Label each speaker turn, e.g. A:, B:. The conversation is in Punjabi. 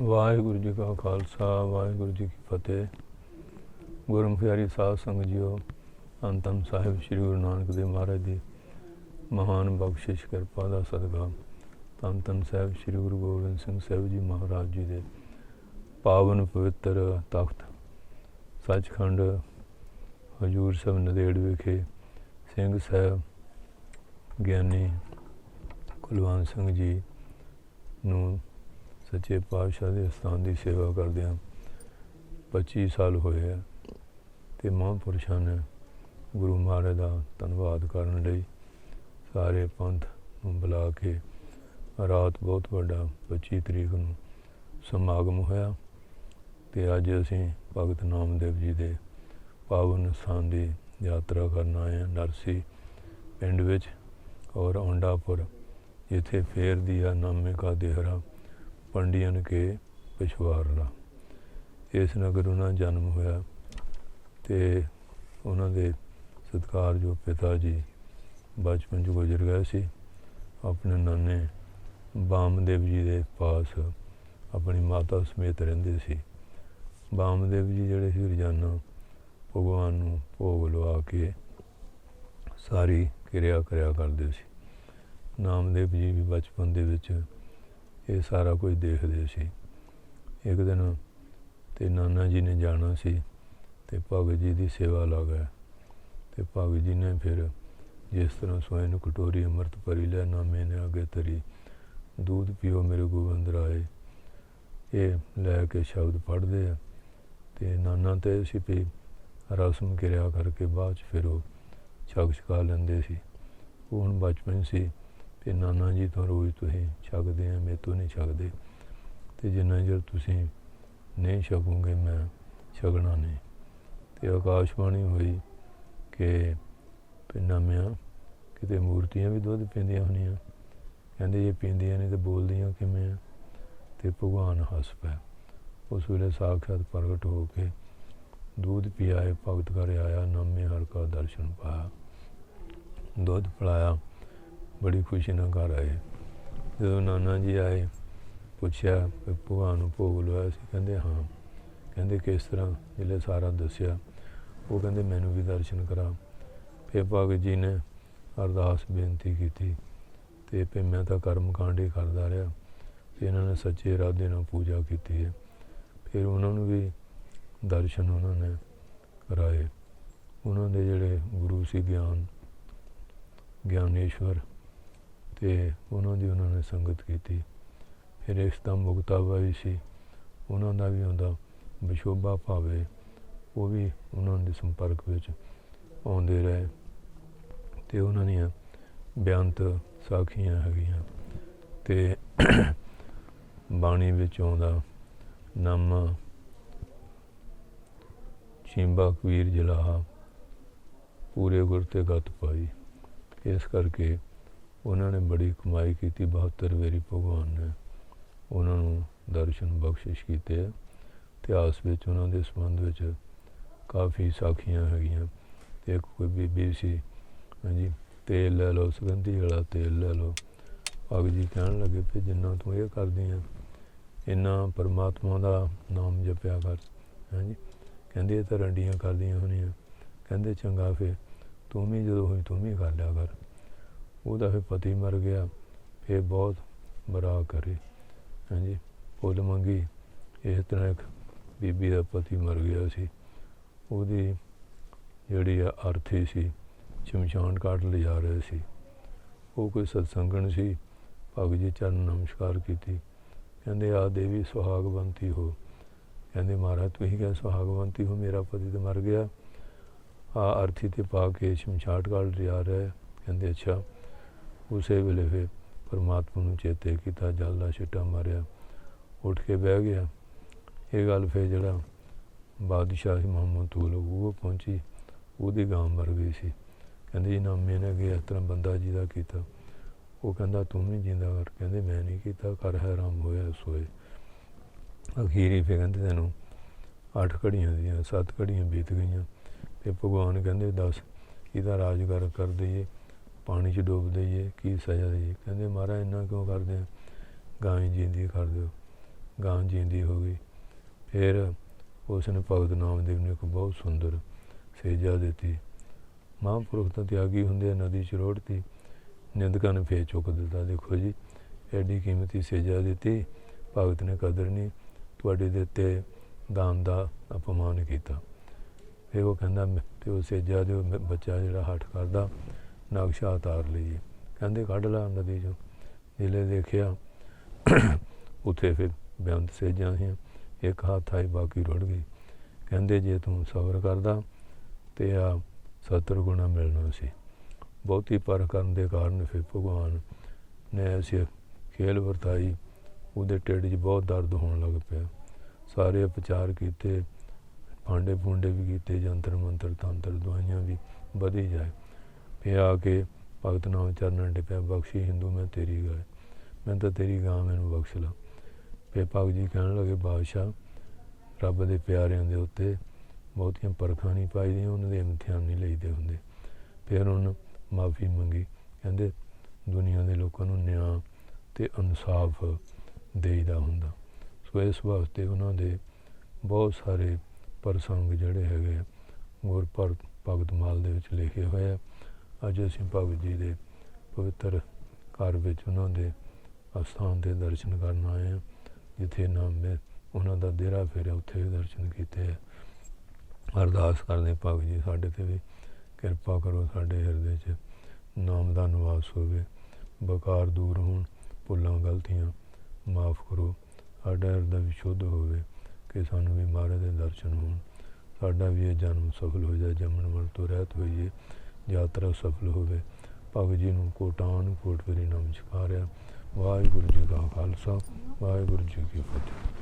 A: ਵਾਹਿਗੁਰੂ ਜੀ ਕਾ ਖਾਲਸਾ, ਵਾਹਿਗੁਰੂ ਜੀ ਕੀ ਫਤਿਹ। ਗੁਰਮੁਖਿਆਰੀ ਸਾਧ ਸੰਗਤ ਜੀਓ, ਅੰਤਮ ਸਾਹਿਬ ਸ੍ਰੀ ਗੁਰੂ ਨਾਨਕ ਦੇਵ ਮਹਾਰਾਜ ਦੀ ਮਹਾਨ ਬਖਸ਼ਿਸ਼, ਕਿਰਪਾ ਦਾ ਸਦਕਾ ਧੰਨ ਧੰਨ ਸਾਹਿਬ ਸ੍ਰੀ ਗੁਰੂ ਗੋਬਿੰਦ ਸਿੰਘ ਸਾਹਿਬ ਜੀ ਮਹਾਰਾਜ ਜੀ ਦੇ ਪਾਵਨ ਪਵਿੱਤਰ ਤਖਤ, ਸੱਚਖੰਡ ਹਜੂਰ ਸਾਹਿਬ ਨਦੇੜ ਵਿਖੇ ਸਿੰਘ ਸਾਹਿਬ ਗਿਆਨੀ ਕੁਲਵੰਤ ਸਿੰਘ ਜੀ ਨੂੰ ਸੱਚੇ ਪਾਤਸ਼ਾਹ ਦੇ ਸਥਾਨ ਦੀ ਸੇਵਾ ਕਰਦਿਆਂ 25 ਸਾਲ ਹੋਏ ਆ ਤੇ ਮਹਾਂਪੁਰਸ਼ਾਂ ਨੇ ਗੁਰੂ ਮਹਾਰਾਜ ਦਾ ਧੰਨਵਾਦ ਕਰਨ ਲਈ ਸਾਰੇ ਪੰਥ ਨੂੰ ਬੁਲਾ ਕੇ ਰਾਤ ਬਹੁਤ ਵੱਡਾ 25 ਤਰੀਕ ਨੂੰ ਸਮਾਗਮ ਹੋਇਆ ਤੇ ਅੱਜ ਅਸੀਂ ਭਗਤ ਨਾਮਦੇਵ ਜੀ ਦੇ ਪਾਵਨ ਸਥਾਨ ਦੀ ਯਾਤਰਾ ਕਰਨ ਆਏ ਹਾਂ, ਨਰਸੀ ਪਿੰਡ ਵਿੱਚ ਔਰ ਔਂਡਾਪੁਰ, ਜਿੱਥੇ ਫੇਰ ਆ ਨਾਮੇ ਕਾ ਦੇਹਰਾ ਪੰਡੀਅਨ ਕੇ ਪਿਛਵਾੜਾ ਇਸ ਨਗਰ ਉਹਨਾਂ ਜਨਮ ਹੋਇਆ ਤੇ ਉਹਨਾਂ ਦੇ ਸਤਕਾਰ ਜੋ ਪਿਤਾ ਜੀ ਬਚਪਨ ਚ ਗੁਜ਼ਰ ਗਏ ਸੀ, ਆਪਣੇ ਨਾਨੇ ਬਾਮਦੇਵ ਜੀ ਦੇ ਪਾਸ ਆਪਣੀ ਮਾਤਾ ਸਮੇਤ ਰਹਿੰਦੇ ਸੀ। ਬਾਮਦੇਵ ਜੀ ਜਿਹੜੇ ਸੀ ਰੋਜ਼ਾਨਾ ਭਗਵਾਨ ਨੂੰ ਭੋਗ ਲਵਾ ਕੇ ਸਾਰੀ ਕਿਰਿਆ ਕਰਿਆ ਕਰਦੇ ਸੀ। ਨਾਮਦੇਵ ਜੀ ਵੀ ਬਚਪਨ ਦੇ ਵਿੱਚ ਇਹ ਸਾਰਾ ਕੁਝ ਦੇਖਦੇ ਸੀ। ਇੱਕ ਦਿਨ ਤੇ ਨਾਨਾ ਜੀ ਨੇ ਜਾਣਾ ਸੀ ਤੇ ਭਗਤ ਜੀ ਦੀ ਸੇਵਾ ਲੱਗ ਗਏ ਤੇ ਭਗਤ ਜੀ ਨੇ ਫਿਰ ਜਿਸ ਤਰ੍ਹਾਂ ਸੋਏ ਨੂੰ ਕਟੋਰੀ ਅੰਮ੍ਰਿਤ ਭਰੀ, ਲੈ ਨਾਮੇ ਨੇ ਅਗੇ ਤਰੀ ਦੂਧ ਪੀਓ ਮੇਰੇ ਗੋਬਿੰਦ ਰਾਏ। ਇਹ ਲੈ ਕੇ ਸ਼ਬਦ ਪੜ੍ਹਦੇ ਆ ਤੇ ਨਾਨਾ ਤੇ ਸੀ ਵੀ ਰਸਮ ਕਿਰਿਆ ਕਰਕੇ ਬਾਅਦ ਚ ਫਿਰ ਉਹ ਛਕ ਛਕਾ ਲੈਂਦੇ ਸੀ। ਉਹ ਹੁਣ ਬਚਪਨ ਸੀ। ਤੇ ਨਾਨਾ ਜੀ, ਤੋਂ ਰੋਜ਼ ਤੁਸੀਂ ਛਕਦੇ ਆ ਮੈਂ ਤੋਂ ਨਹੀਂ ਛਕਦੇ। ਤੇ ਜਿੰਨਾ ਚਿਰ ਤੁਸੀਂ ਨਹੀਂ ਛਕੋਗੇ, ਮੈਂ ਛਕਣਾ ਨਹੀਂ। ਤੇ ਆਕਾਸ਼ਵਾਣੀ ਹੋਈ ਕਿ ਪਿੰਨਾ ਕਿਤੇ ਮੂਰਤੀਆਂ ਵੀ ਦੁੱਧ ਪੀਂਦੀਆਂ ਹੁੰਦੀਆਂ। ਕਹਿੰਦੇ ਜੇ ਪੀਂਦੀਆਂ ਨੇ ਤੇ ਬੋਲਦੀਆਂ ਕਿਵੇਂ ਆ? ਤੇ ਭਗਵਾਨ ਹੱਸ ਪਿਆ ਉਸ ਵੇਲੇ ਸਾਖਾਤ ਪ੍ਰਗਟ ਹੋ ਕੇ ਦੁੱਧ ਪਿਆਏ, ਭਗਤ ਘਰ ਆਇਆ ਨਾਮੇ ਹਰ ਕਾ ਦਰਸ਼ਨ ਪਾਇਆ। ਦੁੱਧ ਪਿਲਾਇਆ। ਬੜੀ ਖੁਸ਼ੀ ਨਾਲ ਘਰ ਆਏ। ਜਦੋਂ ਨਾਨਾ ਜੀ ਆਏ, ਪੁੱਛਿਆ ਵੀ ਭਗਵਾਨ ਨੂੰ ਭੋਗ ਲਵਾਇਆ ਸੀ, ਕਹਿੰਦੇ ਹਾਂ। ਕਹਿੰਦੇ ਕਿਸ ਤਰ੍ਹਾਂ? ਜਿਹੜੇ ਸਾਰਾ ਦੱਸਿਆ। ਉਹ ਕਹਿੰਦੇ ਮੈਨੂੰ ਵੀ ਦਰਸ਼ਨ ਕਰਾ। ਫਿਰ ਭਗਤ ਜੀ ਨੇ ਅਰਦਾਸ ਬੇਨਤੀ ਕੀਤੀ ਤੇ ਫਿਰ ਮੈਂ ਤਾਂ ਕਰਮ ਕਾਂਡ ਹੀ ਕਰਦਾ ਰਿਹਾ ਤੇ ਇਹਨਾਂ ਨੇ ਸੱਚੇ ਇਰਾਦੇ ਨਾਲ ਪੂਜਾ ਕੀਤੀ ਹੈ। ਫਿਰ ਉਹਨਾਂ ਨੂੰ ਵੀ ਦਰਸ਼ਨ ਉਹਨਾਂ ਨੇ ਕਰਾਏ। ਉਹਨਾਂ ਦੇ ਜਿਹੜੇ ਗੁਰੂ ਸੀ ਗਿਆਨ, ਗਿਆਨੇਸ਼ਵਰ ਤੇ ਉਹਨਾਂ ਦੀ ਉਹਨਾਂ ਨੇ ਸੰਗਤ ਕੀਤੀ। ਫਿਰ ਇਸ ਦਾ ਮੁਕਤਾ ਵੀ ਸੀ। ਉਹਨਾਂ ਦਾ ਵੀ ਹੁੰਦਾ ਵਿਸ਼ੋਭਾ ਭਾਵੇ, ਉਹ ਵੀ ਉਹਨਾਂ ਦੇ ਸੰਪਰਕ ਵਿੱਚ ਆਉਂਦੇ ਰਹੇ। ਤੇ ਉਹਨਾਂ ਦੀਆਂ ਬਿਆੰਤ ਸਾਖੀਆਂ ਹੈਗੀਆਂ। ਤੇ ਬਾਣੀ ਵਿੱਚ ਆਉਂਦਾ, ਨਾਮਾ ਚਿੰਬਾ ਕਬੀਰ ਜਲਾਹਾ, ਪੂਰੇ ਗੁਰ ਤੇ ਗਤ ਪਾਈ। ਇਸ ਕਰਕੇ ਉਹਨਾਂ ਨੇ ਬੜੀ ਕਮਾਈ ਕੀਤੀ 72 ਵੇਰੀ ਭਗਵਾਨ ਨੇ ਉਹਨਾਂ ਨੂੰ ਦਰਸ਼ਨ ਬਖਸ਼ਿਸ਼ ਕੀਤੇ। ਇਤਿਹਾਸ ਵਿੱਚ ਉਹਨਾਂ ਦੇ ਸੰਬੰਧ ਵਿੱਚ ਕਾਫੀ ਸਾਖੀਆਂ ਹੈਗੀਆਂ। ਤੇ ਇੱਕ ਕੋਈ ਬੀਬੀ ਸੀ, ਹਾਂਜੀ, ਤੇਲ ਲੈ ਲਓ, ਸੁਗੰਧੀ ਵਾਲਾ ਤੇਲ ਲੈ ਲਓ। ਭਗਤ ਜੀ ਕਹਿਣ ਲੱਗੇ ਕਿ ਜਿੰਨਾ ਤੂੰ ਇਹ ਕਰਦੀ ਆ, ਇੰਨਾ ਪਰਮਾਤਮਾ ਦਾ ਨਾਮ ਜਪਿਆ ਕਰ, ਹਾਂਜੀ। ਕਹਿੰਦੇ ਇਹ ਤਾਂ ਰੰਡੀਆਂ ਕਰਦੀਆਂ ਹੋਣੀਆਂ। ਕਹਿੰਦੇ ਚੰਗਾ ਫੇ ਤੂੰ ਵੀ ਜਦੋਂ ਹੋਈ ਤੂੰ ਵੀ ਕਰ ਲਿਆ ਕਰ। ਉਹਦਾ ਫਿਰ ਪਤੀ ਮਰ ਗਿਆ, ਫਿਰ ਬਹੁਤ ਬਰਾ ਕਰੇ। ਹਾਂਜੀ ਫੁੱਲ ਮੰਗੀ। ਇਸ ਤਰ੍ਹਾਂ ਇੱਕ ਬੀਬੀ ਦਾ ਪਤੀ ਮਰ ਗਿਆ ਸੀ। ਉਹਦੀ ਜਿਹੜੀ ਅਰਥੀ ਸੀ, ਸ਼ਮਸ਼ਾਨ ਘਾਟ ਲਿਜਾ ਰਹੇ ਸੀ। ਉਹ ਕੋਈ ਸਤਸੰਗਣ ਸੀ। ਭਗਤ ਜੀ ਚਰਨ ਨਮਸਕਾਰ ਕੀਤੀ। ਕਹਿੰਦੇ, ਆ ਦੇਵੀ ਸੁਹਾਗਵੰਤੀ ਹੋ। ਕਹਿੰਦੇ, ਮਹਾਰਾਜ, ਤੁਸੀਂ ਕਿਹਾ ਸੁਹਾਗਵੰਤੀ ਹੋ, ਮੇਰਾ ਪਤੀ ਤੇ ਮਰ ਗਿਆ। ਆ ਅਰਥੀ ਤੇ ਪਾ ਕੇ ਸ਼ਮਸ਼ਾਨ ਘਾਟ ਲਿਜਾ ਰਹੇ ਕਹਿੰਦੇ, ਅੱਛਾ। ਉਸੇ ਵੇਲੇ ਫਿਰ ਪਰਮਾਤਮਾ ਨੂੰ ਚੇਤੇ ਕੀਤਾ, ਜਲ ਦਾ ਛਿੱਟਾ ਮਾਰਿਆ, ਉੱਠ ਕੇ ਬਹਿ ਗਿਆ। ਇਹ ਗੱਲ ਫਿਰ ਜਿਹੜਾ ਬਾਦਸ਼ਾਹ ਮੁਹੰਮਦ ਤੂਲ ਉਹ ਪਹੁੰਚੀ, ਉਹਦੀ ਗਾਂ ਮਰ ਗਈ ਸੀ। ਕਹਿੰਦੇ ਜੀ ਨਾਮੇ ਨੇ ਕਿ ਇਸ ਤਰ੍ਹਾਂ ਬੰਦਾ ਜੀ ਦਾ ਕੀਤਾ। ਉਹ ਕਹਿੰਦਾ, ਤੂੰ ਵੀ ਜਿੰਦਾ ਕਰ। ਕਹਿੰਦੇ, ਮੈਂ ਨਹੀਂ ਕੀਤਾ ਕਰ ਹੈਰਾਮ ਹੋਇਆ, ਸੋਏ। ਅਖੀਰੀ ਫਿਰ ਕਹਿੰਦੇ ਤੈਨੂੰ ਅੱਠ ਘੜੀਆਂ ਦੀਆਂ, ਸੱਤ ਘੜੀਆਂ ਬੀਤ ਗਈਆਂ। ਤੇ ਭਗਵਾਨ ਕਹਿੰਦੇ, ਦੱਸ, ਇਹਦਾ ਰਾਜਗਰ ਕਰ ਦਈਏ। ਪਾਣੀ 'ਚ ਡੋਬ ਦਈਏ, ਕੀ ਸਜ਼ਾ ਦਈਏ? ਕਹਿੰਦੇ, ਮਹਾਰਾਜ, ਇੰਨਾ ਕਿਉਂ ਕਰਦੇ ਆ? ਗਾਂ ਹੀ ਜਿੰਦੀ ਕਰ ਦਿਓ ਗਾਂ ਜਿੰਦੀ ਹੋ ਗਈ। ਫਿਰ ਉਸ ਨੇ ਭਗਤ ਨਾਮਦੇਵ ਨੂੰ ਇੱਕ ਬਹੁਤ ਸੁੰਦਰ ਸੇਜਾ ਦਿੱਤੀ। ਮਹਾਂਪੁਰਖ ਤਾਂ ਤਿਆਗੀ ਹੁੰਦੇ ਆ, ਨਦੀ ਚ ਰੋੜਤੀ। ਨਿੰਦਕਾਂ ਨੇ ਫੇਰ ਚੁੱਕ ਦਿੱਤਾ। ਦੇਖੋ ਜੀ, ਐਡੀ ਕੀਮਤੀ ਸੇਜਾ ਦਿੱਤੀ, ਭਗਤ ਨੇ ਕਦਰ ਨਹੀਂ। ਤੁਹਾਡੇ ਦੇ ਉੱਤੇ ਦਾਨ ਦਾ ਅਪਮਾਨ ਕੀਤਾ। ਫਿਰ ਉਹ ਕਹਿੰਦਾ, ਮੈਂ ਤੇ ਉਹ ਸੇਜਾ ਦੇ ਉਹ ਬੱਚਾ ਜਿਹੜਾ ਹੱਠ ਕਰਦਾ ਨਕਸ਼ਾ ਉਤਾਰ ਲਈਏ ਕਹਿੰਦੇ ਕੱਢ ਲਾ ਨਦੀ ਚੋਂ। ਜਿਲੇ ਦੇਖਿਆ, ਉੱਥੇ ਫਿਰ ਬੇਅੰਤ ਸੇਜਾਂ ਸੀ ਇੱਕ ਹੱਥ ਆਈ, ਬਾਕੀ ਰੁੜ ਗਈ। ਕਹਿੰਦੇ ਜੇ ਤੂੰ ਸਬਰ ਕਰਦਾ ਤੇ ਆ 70 ਗੁਣਾ ਮਿਲਣਾ ਸੀ। ਬਹੁਤੀ ਪਰ ਕਰਨ ਦੇ ਕਾਰਨ ਫਿਰ ਭਗਵਾਨ ਨੇ ਐਸੀ ਖੇਲ ਵਰਤਾਈ, ਉਹਦੇ ਢਿੱਡ 'ਚ ਬਹੁਤ ਦਰਦ ਹੋਣ ਲੱਗ ਪਿਆ। ਸਾਰੇ ਉਪਚਾਰ ਕੀਤੇ ਭਾਂਡੇ ਭੁੰਡੇ ਵੀ ਕੀਤੇ ਜੰਤਰ ਮੰਤਰ ਤੰਤਰ, ਦਵਾਈਆਂ ਵੀ ਵਧੀ ਜਾਏ। ਇਹ ਆ ਕੇ ਭਗਤ ਨਾਮ ਚਰਨਾਂ ਡਿਪਿਆ ਬਖਸ਼ੀ ਹਿੰਦੂ ਮੈਂ ਤੇਰੀ ਗਾਏ। ਮੈਂ ਤਾਂ ਤੇਰੀ ਗਾਂ ਮੈਨੂੰ ਬਖਸ਼ ਲਾ। ਫਿਰ ਭਗਤ ਜੀ ਕਹਿਣ ਲੱਗੇ ਬਾਦਸ਼ਾਹ ਰੱਬ ਦੇ ਪਿਆਰਿਆਂ ਦੇ ਉੱਤੇ ਬਹੁਤੀਆਂ ਪਰਖਾਂ ਨਹੀਂ ਪਾਈਦੀਆਂ ਉਹਨਾਂ ਦੇ ਇਮਤਿਹਾਨ ਨਹੀਂ ਲਈਦੇ ਹੁੰਦੇ। ਫਿਰ ਉਹਨੂੰ ਮਾਫੀ ਮੰਗੀ। ਕਹਿੰਦੇ ਦੁਨੀਆ ਦੇ ਲੋਕਾਂ ਨੂੰ ਨਿਆਂ ਤੇ ਇਨਸਾਫ ਦੇਈਦਾ ਹੁੰਦਾ। ਸੋ ਇਸ ਵਾਸਤੇ ਉਹਨਾਂ ਦੇ ਬਹੁਤ ਸਾਰੇ ਪ੍ਰਸੰਗ ਜਿਹੜੇ ਹੈਗੇ ਆ, ਗੁਰ ਭਗਤ ਮਾਲ ਦੇ ਵਿੱਚ ਲਿਖੇ ਹੋਏ ਆ। ਅੱਜ ਅਸੀਂ ਭਗਤ ਜੀ ਦੇ ਪਵਿੱਤਰ ਘਰ ਵਿੱਚ ਉਹਨਾਂ ਦੇ ਅਸਥਾਨ ਦੇ ਦਰਸ਼ਨ ਕਰਨ ਆਏ ਹਾਂ, ਜਿੱਥੇ ਨਾਮ ਮੇ ਉਹਨਾਂ ਦਾ ਡੇਰਾ ਫੇਰਿਆ, ਉੱਥੇ ਵੀ ਦਰਸ਼ਨ ਕੀਤੇ ਆ। ਅਰਦਾਸ ਕਰਦੇ ਭਗਤ ਜੀ, ਸਾਡੇ ਤੇ ਵੀ ਕਿਰਪਾ ਕਰੋ, ਸਾਡੇ ਹਿਰਦੇ 'ਚ ਨਾਮ ਦਾ ਨਿਵਾਸ ਹੋਵੇ। ਬਕਾਰ ਦੂਰ ਹੋਣ, ਭੁੱਲਾਂ, ਗਲਤੀਆਂ ਮਾਫ ਕਰੋ। ਸਾਡਾ ਹਿਰਦਾ ਵੀ ਸ਼ੁੱਧ ਹੋਵੇ, ਕਿ ਸਾਨੂੰ ਵੀ ਮਹਾਰਾਜ ਦੇ ਦਰਸ਼ਨ ਹੋਣ। ਸਾਡਾ ਵੀ ਇਹ ਜਨਮ ਸਫਲ ਹੋ ਜਾਏ, ਜੰਮਣ ਮਰਨ ਤੋਂ ਰਹਿਤ ਹੋਈਏ। ਯਾਤਰਾ ਸਫਲ ਹੋਵੇ। ਭਗਤ ਜੀ ਨੂੰ ਕੋਟਾਨ ਕੋਟਵਰੀ ਨਾਮ ਛਕਾਰਿਆ ਵਾਹਿਗੁਰੂ ਜੀ ਕਾ ਖਾਲਸਾ, ਵਾਹਿਗੁਰੂ ਜੀ ਕੀ ਫਤਿਹ।